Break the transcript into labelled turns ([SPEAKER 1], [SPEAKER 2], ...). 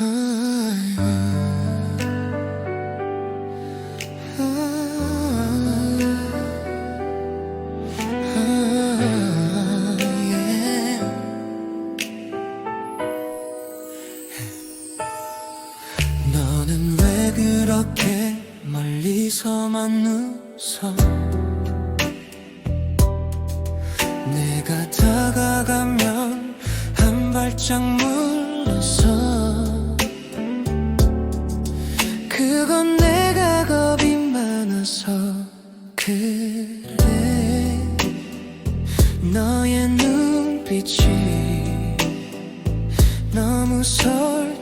[SPEAKER 1] 너는 왜 그렇게 멀리서만 웃어? 내가 다가가면 한 발짝 물러서 그건 내가 겁이 많아서 그래. 너의 눈빛이 너무 솔직해서